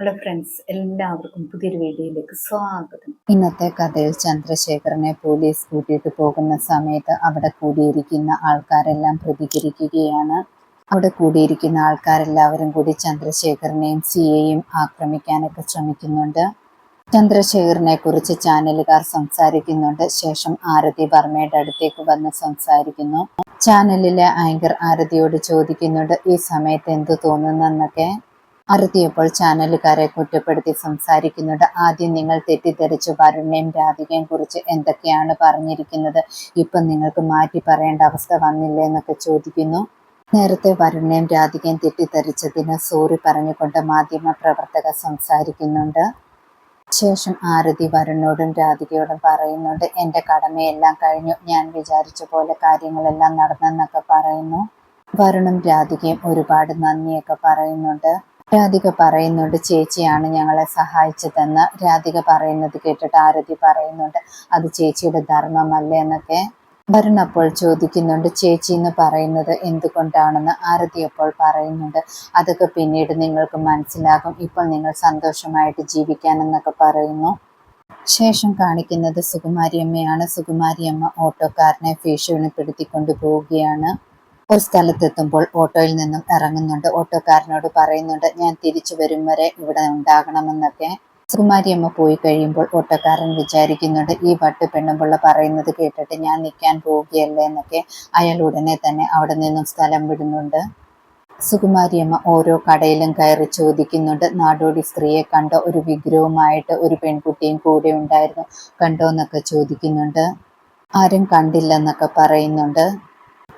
Hello friends എല്ലാവർക്കും പുതിയൊരു വീഡിയോയിലേക്ക് സ്വാഗതം. ഇന്നത്തെ കഥയിൽ ചന്ദ്രശേഖരനെ പോലീസ് കൂട്ടിയിട്ട് പോകുന്ന സമയത്ത് അവിടെ കൂടിയിരിക്കുന്ന ആൾക്കാരെല്ലാം പ്രതികരിക്കുകയാണ്. അവിടെ കൂടിയിരിക്കുന്ന ആൾക്കാരെല്ലാവരും കൂടി ചന്ദ്രശേഖരനെയും സിയെയും ആക്രമിക്കാനൊക്കെ ശ്രമിക്കുന്നുണ്ട്. ചന്ദ്രശേഖരനെ കുറിച്ച് ചാനലുകാർ സംസാരിക്കുന്നുണ്ട്. ശേഷം ആരതി വർമ്മയുടെ അടുത്തേക്ക് വന്ന് സംസാരിക്കുന്നു. ചാനലിലെ ആങ്കർ ആരതിയോട് ചോദിക്കുന്നുണ്ട് ഈ സമയത്ത് എന്തു തോന്നുന്നെന്നൊക്കെ? അറുതിയപ്പോൾ ചാനലുകാരെ കുറ്റപ്പെടുത്തി സംസാരിക്കുന്നുണ്ട്. ആദ്യം നിങ്ങൾ തെറ്റിദ്ധരിച്ചു. വരുണ്യം രാധികയും കുറിച്ച് എന്തൊക്കെയാണ് പറഞ്ഞിരിക്കുന്നത്? ഇപ്പം നിങ്ങൾക്ക് മാറ്റി പറയേണ്ട അവസ്ഥ വന്നില്ലേ എന്നൊക്കെ ചോദിക്കുന്നു. നേരത്തെ വരുണ്യം രാധികയും തെറ്റിദ്ധരിച്ചതിന് സോറി പറഞ്ഞുകൊണ്ട് മാധ്യമ പ്രവർത്തകർ സംസാരിക്കുന്നുണ്ട്. ശേഷം ആരതി വരുണോടും രാധികയോടും പറയുന്നുണ്ട് എന്റെ കടമയെല്ലാം കഴിഞ്ഞു. ഞാൻ വിചാരിച്ച പോലെ കാര്യങ്ങളെല്ലാം നടന്നെന്നൊക്കെ പറയുന്നു. വരുണും രാധികയും ഒരുപാട് നന്ദിയൊക്കെ പറയുന്നുണ്ട്. രാധിക പറയുന്നുണ്ട് ചേച്ചിയാണ് ഞങ്ങളെ സഹായിച്ചതെന്ന്. രാധിക പറയുന്നത് കേട്ടിട്ട് ആരതി പറയുന്നുണ്ട് അത് ചേച്ചിയുടെ ധർമ്മമല്ലേ? എന്നൊക്കെ വരുൺ അപ്പോൾ ചോദിക്കുന്നുണ്ട് ചേച്ചി എന്ന് പറയുന്നത് എന്തുകൊണ്ടാണെന്ന്? ആരതി അപ്പോൾ പറയുന്നുണ്ട് അതൊക്കെ പിന്നീട് നിങ്ങൾക്ക് മനസ്സിലാകും. ഇപ്പോൾ നിങ്ങൾ സന്തോഷമായിട്ട് ജീവിക്കാനെന്നൊക്കെ പറയുന്നു. ശേഷം കാണിക്കുന്നത് സുകുമാരിയമ്മയാണ്. സുകുമാരിയമ്മ ഓട്ടോക്കാരനെ ഭീഷണിപ്പെടുത്തിക്കൊണ്ട് പോവുകയാണ് ഒരു സ്ഥലത്തെത്തുമ്പോൾ ഓട്ടോയിൽ നിന്നും ഇറങ്ങുന്നുണ്ട്. ഓട്ടോക്കാരനോട് പറയുന്നുണ്ട് ഞാൻ തിരിച്ചു വരും വരെ ഇവിടെ ഉണ്ടാകണമെന്നൊക്കെ. സുകുമാരിയമ്മ പോയി കഴിയുമ്പോൾ ഓട്ടോക്കാരൻ വിചാരിക്കുന്നുണ്ട് ഈ വട്ട് പെണ്ണുമ്പുള്ള പറയുന്നത് കേട്ടിട്ട് ഞാൻ നിൽക്കാൻ പോവുകയല്ലേ എന്നൊക്കെ അയാൾ ഉടനെ തന്നെ അവിടെ നിന്നും സ്ഥലം വിടുന്നുണ്ട്. സുകുമാരിയമ്മ ഓരോ കടയിലും കയറി ചോദിക്കുന്നുണ്ട് നാടോടി സ്ത്രീയെ കണ്ട ഒരു വിഗ്രഹവുമായിട്ട് ഒരു പെൺകുട്ടിയും കൂടെ ഉണ്ടായിരുന്നു കണ്ടോ എന്നൊക്കെ ചോദിക്കുന്നുണ്ട്. ആരും കണ്ടില്ലെന്നൊക്കെ പറയുന്നുണ്ട്.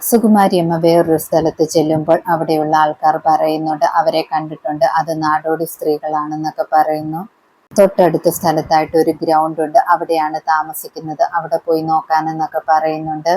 സുകുമാരിയമ്മ വേറൊരു സ്ഥലത്ത് ചെല്ലുമ്പോൾ അവിടെയുള്ള ആൾക്കാർ പറയുന്നുണ്ട് അവരെ കണ്ടിട്ടുണ്ട്. അത് നാടോടി സ്ത്രീകളാണെന്നൊക്കെ പറയുന്നു. തൊട്ടടുത്ത സ്ഥലത്തായിട്ട് ഒരു ഗ്രൗണ്ട് ഉണ്ട്. അവിടെയാണ് താമസിക്കുന്നത്. അവിടെ പോയി നോക്കാനെന്നൊക്കെ പറയുന്നുണ്ട്.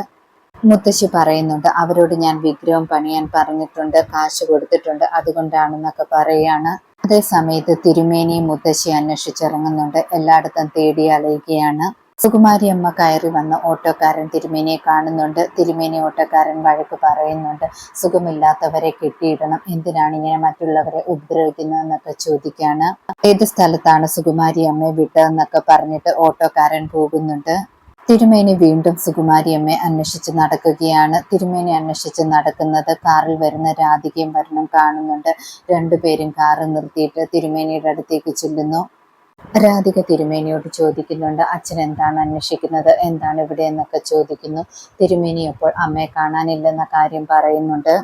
മുത്തശ്ശി പറയുന്നുണ്ട് അവരോട് ഞാൻ വിഗ്രഹം പണിയാൻ പറഞ്ഞിട്ടുണ്ട്. കാശ് കൊടുത്തിട്ടുണ്ട്. അതുകൊണ്ടാണെന്നൊക്കെ പറയുകയാണ് അതേ സമയത്ത് തിരുമേനിയും മുത്തശ്ശി അന്വേഷിച്ചിറങ്ങുന്നുണ്ട്. എല്ലായിടത്തും തേടി അലയുകയാണ്. സുകുമാരി അമ്മ കയറി വന്ന് ഓട്ടോക്കാരൻ തിരുമേനിയെ കാണുന്നുണ്ട്. തിരുമേനി ഓട്ടോക്കാരൻ വഴക്ക് പറയുന്നുണ്ട്. സുഖമില്ലാത്തവരെ കെട്ടിയിടണം. എന്തിനാണ് ഇങ്ങനെ മറ്റുള്ളവരെ ഉപദ്രവിക്കുന്നതെന്നൊക്കെ ചോദിക്കാണ്. ഏത് സ്ഥലത്താണ് സുകുമാരി അമ്മയെ വിട്ടതെന്നൊക്കെ പറഞ്ഞിട്ട് ഓട്ടോക്കാരൻ പോകുന്നുണ്ട്. തിരുമേനി വീണ്ടും സുകുമാരി അമ്മയെ അന്വേഷിച്ച് നടക്കുകയാണ്. തിരുമേനി അന്വേഷിച്ച് നടക്കുന്നത് കാറിൽ വരുന്ന രാധികയും വരണം കാണുന്നുണ്ട്. രണ്ടുപേരും കാറ് നിർത്തിയിട്ട് തിരുമേനിയുടെ അടുത്തേക്ക് ചെല്ലുന്നു. രാധിക തിരുമേനിയോട് ചോദിക്കുന്നുണ്ട് അച്ഛൻ എന്താണ് അന്വേഷിക്കുന്നത്? എന്താണ് ഇവിടെ? എന്നൊക്കെ ചോദിക്കുന്നു. തിരുമേനി അപ്പോൾ അമ്മയെ കാണാനില്ലെന്ന കാര്യം പറയുന്നുണ്ട്.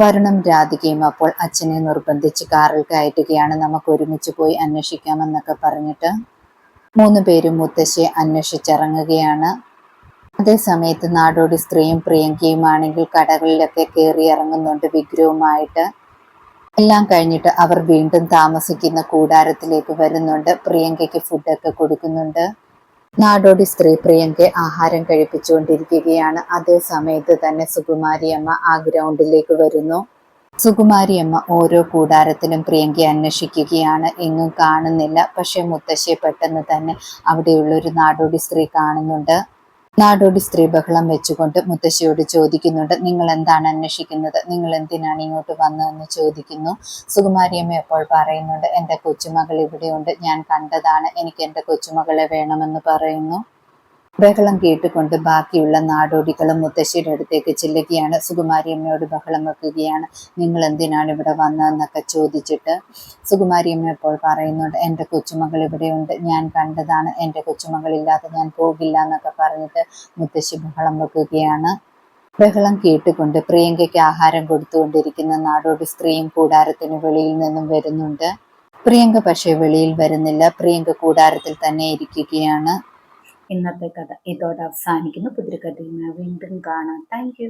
വരണം രാധികയും അപ്പോൾ അച്ഛനെ നിർബന്ധിച്ച് കാറിൽ കയറ്റുകയാണ്. നമുക്ക് ഒരുമിച്ച് പോയി അന്വേഷിക്കാമെന്നൊക്കെ പറഞ്ഞിട്ട് മൂന്ന് പേരും മുത്തശ്ശിയെ അന്വേഷിച്ചിറങ്ങുകയാണ്. അതേ സമയത്ത് നാടോടി സ്ത്രീയും പ്രിയങ്കയും ആണെങ്കിൽ കടകളിലൊക്കെ കയറി ഇറങ്ങുന്നുണ്ട് വിഗ്രഹവുമായിട്ട്. എല്ലാം കഴിഞ്ഞിട്ട് അവർ വീണ്ടും താമസിക്കുന്ന കൂടാരത്തിലേക്ക് വരുന്നുണ്ട്. പ്രിയങ്കയ്ക്ക് ഫുഡൊക്കെ കൊടുക്കുന്നുണ്ട്. നാടോടി സ്ത്രീ പ്രിയങ്കയെ ആഹാരം കഴിപ്പിച്ചുകൊണ്ടിരിക്കുകയാണ്. അതേ സമയത്ത് തന്നെ സുകുമാരിയമ്മ ആ ഗ്രൗണ്ടിലേക്ക് വരുന്നു. സുകുമാരിയമ്മ ഓരോ കൂടാരത്തിലും പ്രിയങ്കയെ അന്വേഷിക്കുകയാണ്. എങ്ങും കാണുന്നില്ല. പക്ഷെ മുത്തശ്ശിയെ പെട്ടെന്ന് തന്നെ അവിടെയുള്ള ഒരു നാടോടി സ്ത്രീ കാണുന്നുണ്ട്. നാടോടി സ്ത്രീ ബഹളം വെച്ചുകൊണ്ട് മുത്തശ്ശിയോട് ചോദിക്കുന്നുണ്ട് നിങ്ങൾ എന്താണ് അന്വേഷിക്കുന്നത്? നിങ്ങൾ എന്തിനാണ് ഇങ്ങോട്ട് വന്നതെന്ന് ചോദിക്കുന്നു. സുകുമാരിയമ്മ എപ്പോൾ പറയുന്നുണ്ട് എന്റെ കൊച്ചുമകൾ ഇവിടെയുണ്ട് ഞാൻ കണ്ടതാണ്. എനിക്ക് എന്റെ കൊച്ചുമകളെ വേണമെന്ന് പറയുന്നു. ബഹളം കേട്ടുകൊണ്ട് ബാക്കിയുള്ള നാടോടികളും മുത്തശ്ശിയുടെ അടുത്തേക്ക് ചെല്ലുകയാണ്. സുകുമാരിയമ്മയോട് ബഹളം വെക്കുകയാണ്. നിങ്ങൾ എന്തിനാണ് ഇവിടെ വന്നതെന്നൊക്കെ ചോദിച്ചിട്ട് സുകുമാരിയമ്മ ഇപ്പോൾ പറയുന്നുണ്ട് എന്റെ കൊച്ചുമകൾ ഇവിടെയുണ്ട്. ഞാൻ കണ്ടതാണ്. എന്റെ കൊച്ചുമകളില്ലാതെ ഞാൻ പോകില്ല എന്നൊക്കെ പറഞ്ഞിട്ട് മുത്തശ്ശി ബഹളം വെക്കുകയാണ്. ബഹളം കേട്ടുകൊണ്ട് പ്രിയങ്കയ്ക്ക് ആഹാരം കൊടുത്തുകൊണ്ടിരിക്കുന്ന നാടോടി സ്ത്രീയും കൂടാരത്തിന് വെളിയിൽ നിന്നും വരുന്നുണ്ട്. പ്രിയങ്ക പക്ഷേ വെളിയിൽ വരുന്നില്ല. പ്രിയങ്ക കൂടാരത്തിൽ തന്നെ ഇരിക്കുകയാണ്. ഇന്നത്തെ കഥ ഇതോടെ അവസാനിക്കുന്നു. പുതിരി കഥയുമായി വീണ്ടും കാണാം. താങ്ക്